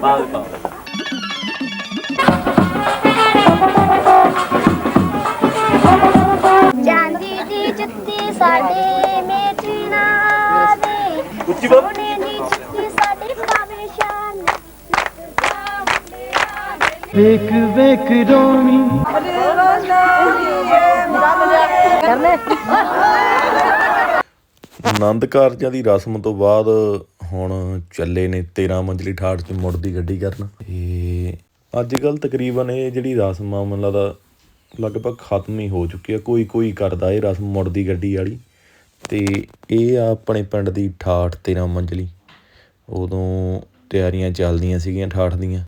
ਬਾਗ ਪਾ ਚਾਂਦੀ ਦੀ ਜੁੱਤੀ ਸਾਡੇ ਮੇਟੀ ਨਾ ਆਵੇ ਉੱਚੀ ਬੋਲ। ਸੋਨੇ ਦੀ ਜੁੱਤੀ ਸਾਡੇ ਪਾਵੇ ਸ਼ਾਨ ਵੇਖ ਵੇਖ ਰੋਮੀ ਆਨੰਦ ਕਾਰਜਾਂ ਦੀ ਰਸਮ ਤੋਂ ਬਾਅਦ ਹੁਣ ਚੱਲੇ ਨੇ 13 ਮੰਜ਼ਲੀ ਠਾਠ 'ਚ ਮੁੜਦੀ ਗੱਡੀ ਕਰਨ। ਤੇ ਅੱਜ ਕੱਲ੍ਹ ਤਕਰੀਬਨ ਇਹ ਜਿਹੜੀ ਰਸਮ ਆ, ਮੈਨੂੰ ਲੱਗਦਾ ਲਗਭਗ ਖਤਮ ਹੀ ਹੋ ਚੁੱਕੀ ਆ। ਕੋਈ ਕੋਈ ਕਰਦਾ ਇਹ ਰਸਮ ਮੁੜਦੀ ਗੱਡੀ ਵਾਲੀ। ਤੇ ਇਹ ਆ ਆਪਣੇ ਪਿੰਡ ਦੀ ਠਾਠ 13 ਮੰਜ਼ਲੀ। ਉਦੋਂ ਤਿਆਰੀਆਂ ਚੱਲਦੀਆਂ ਸੀਗੀਆਂ ਠਾਠ ਦੀਆਂ।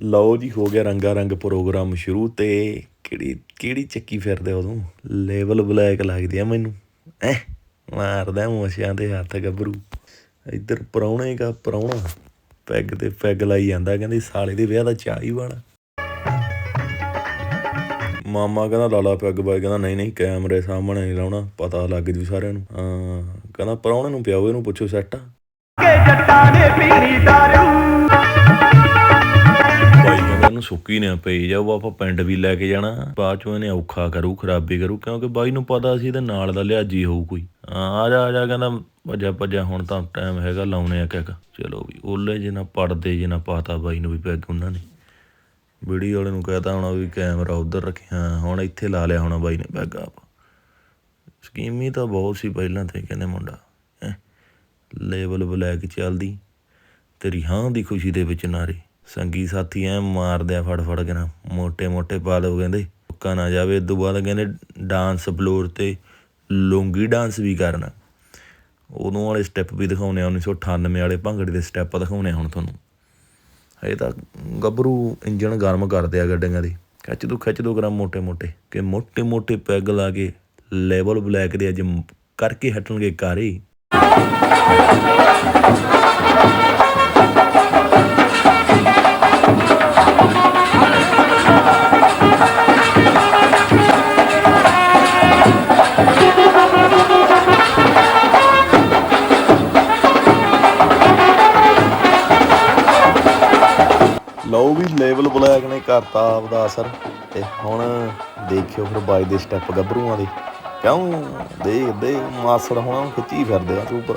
ਲਓ ਜੀ, ਹੋ ਗਿਆ ਰੰਗਾ ਰੰਗ ਪ੍ਰੋਗਰਾਮ ਸ਼ੁਰੂ ਤੇ ਕਿਹੜੀ ਕਿਹੜੀ ਚੱਕੀ ਫਿਰਦੇ ਉਦੋਂ? ਲੈਵਲ ਬਲੈਕ ਲੱਗਦੀ ਆ ਮੈਨੂੰ। ਐ, ਮਾਰਦਾ ਮੋਸ਼ਿਆਂ ਦੇ ਹੱਥ ਗੱਭਰੂ। ਇੱਧਰ ਪਰੌਣੇ ਕਾ ਪਰੌਣਾ ਪੈਗ ਤੇ ਪੈਗ ਲਾਈ ਜਾਂਦਾ, ਕਹਿੰਦੇ ਸਾਲੇ ਦੇ ਵਿਆਹ ਦਾ ਚਾਹ ਹੀ ਵਾਲਾ ਮਾਮਾ ਕਹਿੰਦਾ, ਲਾਲਾ ਪੈਗ ਬਾਈ ਕਹਿੰਦਾ, ਨਹੀਂ ਨਹੀਂ, ਕੈਮਰੇ ਸਾਹਮਣੇ ਨਹੀਂ ਲਾਉਣਾ, ਪਤਾ ਲੱਗ ਜੂ ਸਾਰਿਆਂ ਨੂੰ। ਹਾਂ, ਕਹਿੰਦਾ ਪਰੌਣੇ ਨੂੰ ਪਿਆਓ ਇਹਨੂੰ ਪੁੱਛੋ ਸੈੱਟ ਆ। ਬਾਈ ਕਹਿੰਦਾ ਇਹਨੂੰ ਸੁੱਕੀ ਨਾ ਪਈ ਜਾਓ ਆਪਾਂ ਪਿੰਡ ਵੀ ਲੈ ਕੇ ਜਾਣਾ, ਬਾਅਦ ਚੋਂ ਇਹਨੇ ਔਖਾ ਕਰੂ, ਖਰਾਬੀ ਕਰੂ, ਕਿਉਂਕਿ ਬਾਈ ਨੂੰ ਪਤਾ ਸੀ ਇਹਦੇ ਨਾਲ ਦਾ ਲਿਆਜੀ ਹੋਊ ਕੋਈ। ਹਾਂ, ਆ ਜਾ ਆ ਜਾ, ਕਹਿੰਦਾ ਭੱਜਾ ਭੱਜਾ ਹੁਣ ਤਾਂ ਟਾਈਮ ਹੈਗਾ ਲਾਉਣੇ ਆ ਕਿਕ ਚਲੋ ਵੀ ਉਲੈ ਜੇ ਨਾ ਪੜਦੇ ਜੇ ਨਾ ਪਾਤਾ ਬਾਈ ਨੂੰ ਵੀ ਪੈਗ ਉਹਨਾਂ ਨੇ। ਵੀਡੀਓ ਵਾਲੇ ਨੂੰ ਕਹਤਾ ਹੋਣਾ ਵੀ ਕੈਮਰਾ ਉਧਰ ਰੱਖਿਆ ਹੁਣ ਇੱਥੇ ਲਾ ਲਿਆ ਹੋਣਾ ਬਾਈ ਨੇ ਪੈਗ ਆਪ। ਸਕੀਮੀ ਤਾਂ ਬਹੁਤ ਸੀ ਪਹਿਲਾਂ ਤੇ, ਕਹਿੰਦੇ ਮੁੰਡਾ, ਹੈਂ। ਲੈਵਲ ਬਲੈਕ ਚੱਲਦੀ, ਤੇਰੀ ਹਾਂ ਦੀ ਖੁਸ਼ੀ ਦੇ ਵਿੱਚ ਨਾਰੇ। ਸੰਗੀ ਸਾਥੀ ਐ ਮਾਰਦੇ ਆ ਫੜ ਫੜ ਕੇ ਨਾ, ਮੋਟੇ ਮੋਟੇ ਪਾ ਲਓ ਕਹਿੰਦੇ ਧੋਖਾ ਨਾ ਜਾਵੇ। ਇਸ ਤੋਂ ਬਾਅਦ ਕਹਿੰਦੇ ਡਾਂਸ ਫਲੋਰ ਤੇ ਲੂੰਗੀ ਡਾਂਸ ਵੀ ਕਰਨਾ। ਉਦੋਂ ਵਾਲੇ ਸਟੈਪ ਵੀ ਦਿਖਾਉਣੇ ਆ 1998 ਵਾਲੇ ਭੰਗੜੇ ਦੇ ਸਟੈਪ ਦਿਖਾਉਣੇ ਹੁਣ ਤੁਹਾਨੂੰ। ਇਹ ਤਾਂ ਗੱਭਰੂ ਇੰਜਣ ਗਰਮ ਕਰਦੇ ਆ ਗੱਡੀਆਂ ਦੇ। ਖਿੱਚ ਦੋ ਖਿੱਚ ਦੋ ਗ੍ਰਾਮ ਮੋਟੇ ਮੋਟੇ। ਕਿ ਮੋਟੇ ਮੋਟੇ ਪੈਗ ਲਾ ਕੇ ਲੈਵਲ ਬਲੈਕ ਦੇ ਅੱਜ ਕਰਕੇ ਹਟਣਗੇ ਕਾਰੇ ਕਰਤਾ ਆਪਦਾ ਅਸਰ। ਤੇ ਹੁਣ ਦੇਖਿਓ ਫਿਰ ਬਾਈ ਦੇ ਸਟੈਪ ਗੱਭਰੂਆਂ ਦੇ। ਕਿਉਂ? ਦੇ ਦੇ ਮਾਸੜ ਹੋਣਾ ਖਿੱਚੀ ਫਿਰਦੇ ਆ ਤੂੰ ਉੱਪਰ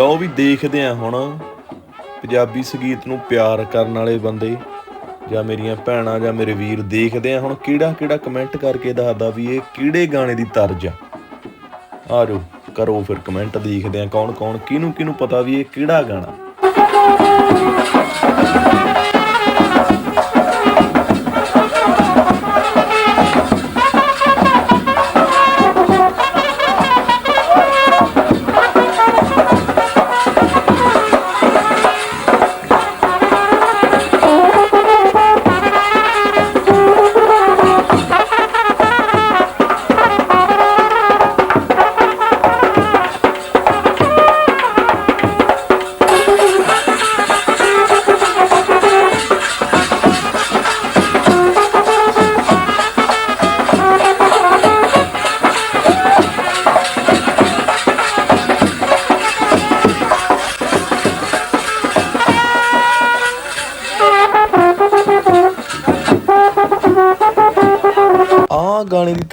ਲਓ ਵੀ ਦੇਖਦੇ ਆ ਹੁਣ ਪੰਜਾਬੀ ਸੰਗੀਤ ਨੂੰ ਪਿਆਰ ਕਰਨ ਵਾਲੇ ਬੰਦੇ ਜਾਂ ਮੇਰੀਆਂ ਭੈਣਾਂ ਜਾਂ ਮੇਰੇ ਵੀਰ ਦੇਖਦੇ ਆ ਹੁਣ ਕਿਹੜਾ ਕਿਹੜਾ ਕਮੈਂਟ ਕਰਕੇ ਦੱਸਦਾ ਵੀ ਇਹ ਕਿਹੜੇ ਗਾਣੇ ਦੀ ਤਰਜ ਆ। ਆ ਜਾਓ ਕਰੋ ਫਿਰ ਕਮੈਂਟ ਦੇਖਦੇ ਆ ਕੌਣ ਕੌਣ ਕਿਹਨੂੰ ਕਿਹਨੂੰ ਪਤਾ ਵੀ ਇਹ ਕਿਹੜਾ ਗਾਣਾ।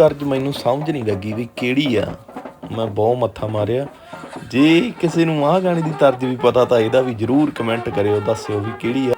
ਆਹ ਤਰਜ ਮੈਨੂੰ ਸਮਝ ਨਹੀਂ ਲੱਗੀ ਵੀ ਕਿਹੜੀ ਆ। ਮੈਂ ਬਹੁਤ ਮੱਥਾ ਮਾਰਿਆ। ਜੇ ਕਿਸੇ ਨੂੰ ਆਹ ਗਾਣੇ ਦੀ ਤਰਜ ਵੀ ਪਤਾ ਤਾਂ ਇਹਦਾ ਵੀ ਜਰੂਰ ਕਮੈਂਟ ਕਰਿਓ, ਦੱਸਿਓ ਵੀ ਕਿਹੜੀ ਆ।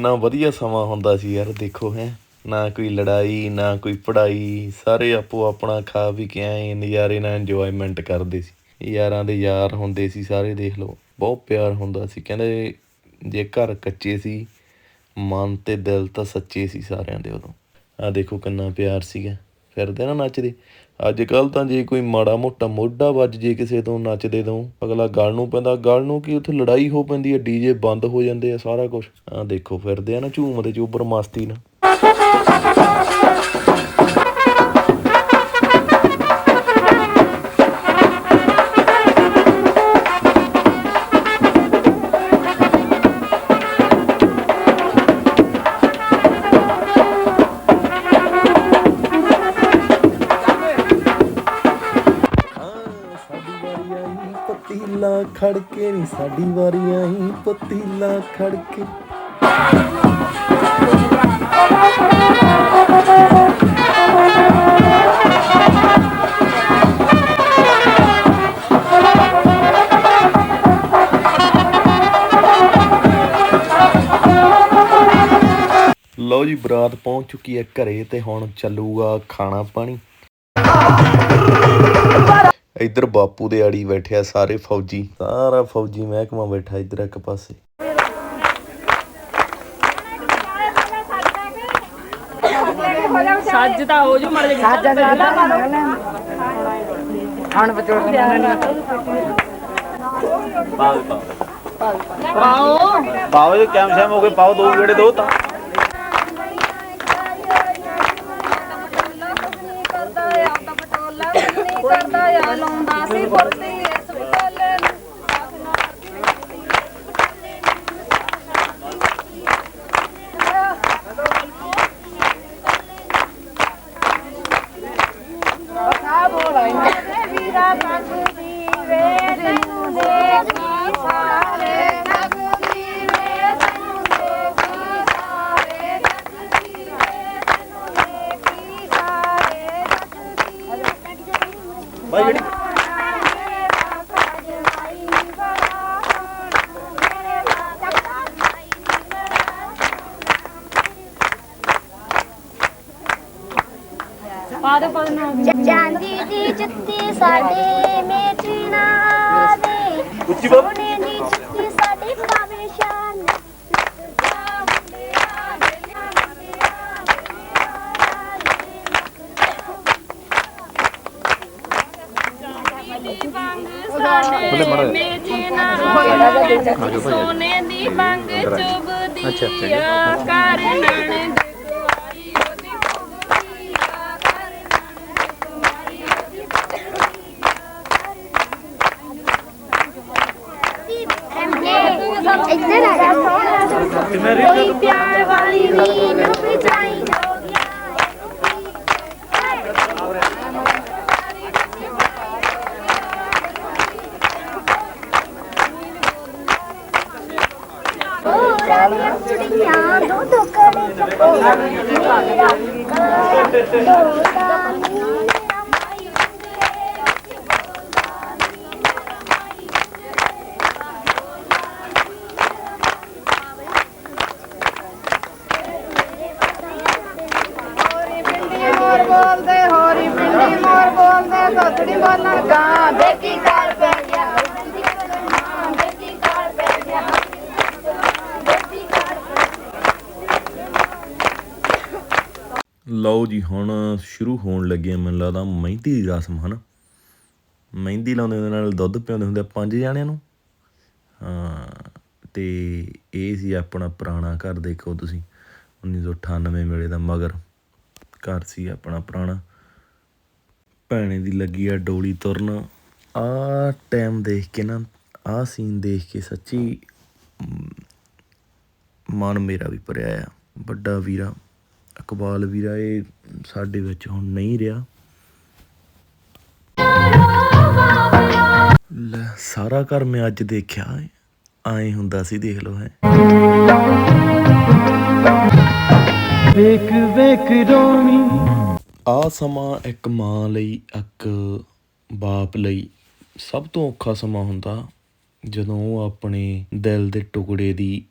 ਕਿੰਨਾ ਵਧੀਆ ਸਮਾਂ ਹੁੰਦਾ ਸੀ ਯਾਰ, ਦੇਖੋ ਹੈਂ। ਨਾ ਕੋਈ ਲੜਾਈ, ਨਾ ਕੋਈ ਪੜ੍ਹਾਈ, ਸਾਰੇ ਆਪੋ ਆਪਣਾ ਖਾ ਵੀ ਕੇ ਆਏ, ਨਜ਼ਾਰੇ ਨਾਲ ਇੰਜੋਇਮੈਂਟ ਕਰਦੇ ਸੀ। ਯਾਰਾਂ ਦੇ ਯਾਰ ਹੁੰਦੇ ਸੀ, ਸਾਰੇ ਦੇਖ ਲਓ। ਬਹੁਤ ਪਿਆਰ ਹੁੰਦਾ ਸੀ। ਕਹਿੰਦੇ ਜੇ ਘਰ ਕੱਚੇ ਸੀ, ਮਨ ਅਤੇ ਦਿਲ ਤਾਂ ਸੱਚੇ ਸੀ ਸਾਰਿਆਂ ਦੇ ਉਦੋਂ। ਆਹ ਦੇਖੋ ਕਿੰਨਾ ਪਿਆਰ ਸੀਗਾ। ਫਿਰਦੇ ਨਾ ਨੱਚਦੇ। ਅੱਜ ਕੱਲ ਤਾਂ ਜੇ ਕੋਈ ਮਾੜਾ ਮੋਟਾ ਮੋਢਾ ਵੱਜ ਜੇ ਕਿਸੇ ਤੋਂ ਨੱਚਦੇ ਤੋਂ, ਅਗਲਾ ਗੱਲ ਨੂੰ ਪੈਂਦਾ, ਗੱਲ ਨੂੰ ਕੀ ਉੱਥੇ ਲੜਾਈ ਹੋ ਪੈਂਦੀ ਹੈ, ਡੀਜੇ ਬੰਦ ਹੋ ਜਾਂਦੇ ਆ ਸਾਰਾ ਕੁਝ ਆ ਦੇਖੋ ਫਿਰਦੇ ਆ ਨਾ ਝੂਮਦੇ ਚੋਬਰ ਮਸਤੀ ਨਾਲ। ਖੜਕੇ ਨਹੀਂ ਸਾਡੀ ਵਾਰੀ ਆਈ ਪਤੀਲਾ ਖੜਕੇ। ਲਓ ਜੀ, ਬਰਾਤ ਪਹੁੰਚ ਚੁੱਕੀ ਹੈ ਘਰੇ ਤੇ ਹੁਣ ਚੱਲੂਗਾ ਖਾਣਾ ਪਾਣੀ। ਇੱਧਰ ਬਾਪੂ ਦੇ ਆੜੀ ਬੈਠਿਆ ਸਾਰੇ ਫੌਜੀ। ਸਾਰਾ ਫੌਜੀ ਮਹਿਕਮਾ ਬੈਠਾ ਇੱਧਰ ਇੱਕ ਪਾਸੇ। ਸੱਜ ਤਾਂ ਹੋ ਜੂ ਮੜ ਜੇ ਸੱਜ ਹੁਣ ਬਚੋੜ ਪਾਓ। ਪਾਓ ਜੇ ਕੈਮ ਸ਼ੈਮ ਹੋ ਗਏ ਪਾਓ ਦੋ ਗੇੜੇ ਦੋ ਤਾਂ। ਬਾਈ ਜਿਹੜੀ ਪਾ ਦੇ ਜੁੱਤੀ ਸਾਡੇ ਮੇਟੀ ਨਾ ਆਵੇ ਉੱਚੀ ਬੋਲ ਚੁਬਦੀ ਆ ਕਰਨਣ ਦੇ ਕੁਆਰੀ ਉਹਦੀ ਕੁੜੀ ਆ ਇੱਧਰ ਆ ਜਾ। ਕੋਈ ਪਿਆਰ ਵਾਲੀ ਨੀ ਨੂੰ ਬਚਾਈ ਜੋਗਿਆ ਰਾਣੀਆਂ ਚੁੜੀਆਂ ਦੋ ਦੋ ਕੜੇ ਚਪੋਲਾ ਮੇਰਾ ਦੋਦਾ ਨੀ ਲਓ ਜੀ, ਹੁਣ ਸ਼ੁਰੂ ਹੋਣ ਲੱਗੇ ਮੈਨੂੰ ਲੱਗਦਾ ਮਹਿੰਦੀ ਦੀ ਰਸਮ, ਹਨ? ਮਹਿੰਦੀ ਲਾਉਂਦੇ ਉਹਦੇ ਨਾਲ ਦੁੱਧ ਪਿਆਉਂਦੇ ਹੁੰਦੇ ਆ ਪੰਜ ਜਾਣਿਆਂ ਨੂੰ? ਹਾਂ, ਤੇ ਇਹ ਸੀ ਆਪਣਾ ਪੁਰਾਣਾ ਘਰ, ਦੇਖੋ ਤੁਸੀਂ 1998 ਵੇਲੇ ਦਾ ਮਗਰ। ਘਰ ਸੀ ਆਪਣਾ ਪੁਰਾਣਾ। ਭੈਣੇ ਦੀ ਲੱਗੀ ਆ ਡੋਲੀ ਤੁਰਨ। ਆ ਟਾਈਮ ਦੇਖ ਕੇ ਨਾ, ਆ ਸੀਨ ਦੇਖ ਕੇ ਸੱਚੀ ਮਨ ਮੇਰਾ ਵੀ ਭਰਿਆ ਆ, ਵੱਡਾ ਵੀਰਾ। ਇਕਬਾਲ ਵੀਰਾ ਇਹ ਸਾਡੇ ਵਿੱਚ ਹੁਣ ਨਹੀਂ ਰਿਹਾ। ਲੈ ਸਾਰਾ ਘਰ ਮੈਂ ਅੱਜ ਦੇਖਿਆ। ਆਏ ਹੁੰਦਾ ਸੀ ਦੇਖ ਲਓ ਹੈ। ਵੇਖ ਵੇਖ ਰੋਮੀ ਆ ਸਮਾਂ ਇੱਕ ਮਾਂ ਲਈ ਇੱਕ ਬਾਪ ਲਈ ਸਭ ਤੋਂ ਔਖਾ ਸਮਾਂ ਹੁੰਦਾ ਜਦੋਂ ਉਹ ਆਪਣੇ ਦਿਲ ਦੇ ਟੁਕੜੇ ਦੀ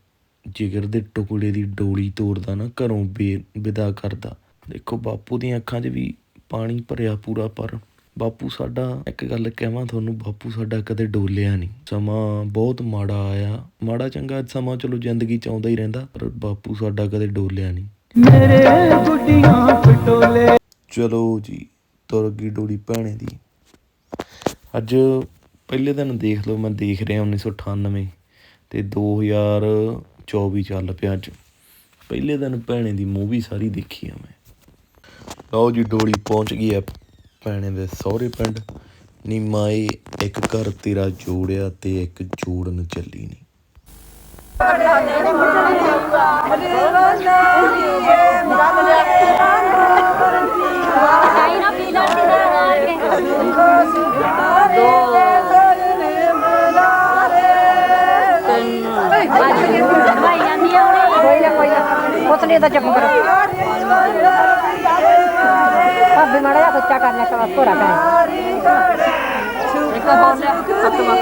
ਜਿਗਰ ਦੇ ਟੁਕੜੇ ਦੀ ਡੋਲੀ ਤੋੜਦਾ ਨਾ ਘਰੋਂ ਬੇ ਵਿਦਾ ਕਰਦਾ। ਦੇਖੋ ਬਾਪੂ ਦੀਆਂ ਅੱਖਾਂ 'ਚ ਵੀ ਪਾਣੀ ਭਰਿਆ ਪੂਰਾ ਪਰ ਬਾਪੂ ਸਾਡਾ ਇੱਕ ਗੱਲ ਕਹਾਂ ਤੁਹਾਨੂੰ ਬਾਪੂ ਸਾਡਾ ਕਦੇ ਡੋਲਿਆ ਨਹੀਂ। ਸਮਾਂ ਬਹੁਤ ਮਾੜਾ ਆਇਆ। ਮਾੜਾ ਚੰਗਾ ਸਮਾਂ ਚਲੋ ਜ਼ਿੰਦਗੀ ਚ ਆਉਂਦਾ ਹੀ ਰਹਿੰਦਾ ਪਰ ਬਾਪੂ ਸਾਡਾ ਕਦੇ ਡੋਲਿਆ ਨਹੀਂ। ਮੇਰੇ ਗੁੱਡੀਆਂ ਪਟੋਲੇ। ਚਲੋ ਜੀ ਤੁਰ ਗਈ ਡੋਲੀ ਭੈਣੇ ਦੀ। ਅੱਜ ਪਹਿਲੇ ਦਿਨ ਦੇਖ ਲਓ ਮੈਂ ਦੇਖ ਰਿਹਾ 1998 ਤੇ 2024 ਚੱਲ ਪਿਆ ਅੱਜ। ਪਹਿਲੇ ਦਿਨ ਭੈਣੇ ਦੀ ਮੂਵੀ ਸਾਰੀ ਦੇਖੀ ਆ ਮੈਂ। ਲਓ ਜੀ ਡੋਲੀ ਪਹੁੰਚ ਗਈ ਆ ਭੈਣੇ ਦੇ ਸਹੁਰੇ ਪਿੰਡ। ਨੀ ਮਾਏ ਇੱਕ ਘਰ ਤੇਰਾ ਜੋੜਿਆ ਤੇ ਇੱਕ ਜੋੜਨ ਚੱਲੀ ਨਾ। ਜਾਂਦੀ ਆ ਕੋਈ ਨਾ ਕੋਈ ਨਾ ਪੁੱਤ ਨੇ ਤਾਂ ਚੁੱਪ ਕਰੋ ਭਾਬੀ ਮਾੜਾ ਜਿਹਾ ਬੱਚਾ ਕਰ ਲੈ ਸਵਾ ਥੋੜਾ ਕਰ ਇੱਕ ਹੋਰ ਲੈ ਸੱਤਵਾਂ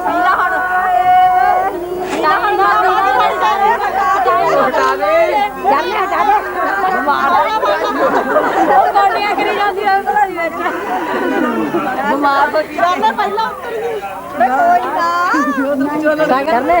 ਪੀਲਾ ਹੁਣ ਪੀਲਾ ਹੁਣ ਹਟਾ ਦੇ ਚੱਲ ਲੈ ਹਟਾ ਦੇ ਉਹ ਗੋਲੀਆਂ ਕਰੀ ਜਾਂਦੀ ਆ ਭਲਾਈ ਵਿੱਚ ਬਿਮਾਰ ਹੋ ਗਈ ਮੈਂ ਪਹਿਲਾਂ ਕਰ ਲੈ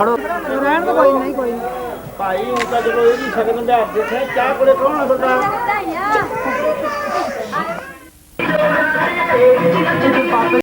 ਫੜੋ ਭਾਈ ਉਹ ਤਾਂ ਜਦੋਂ ਇਹਦੀ ਸ਼ਗਨ ਦਾ ਦੇਖਿਆ ਚਾਹ ਕੋਲੇ ਕੌਣ ਆ ਤੁਹਾਡਾ?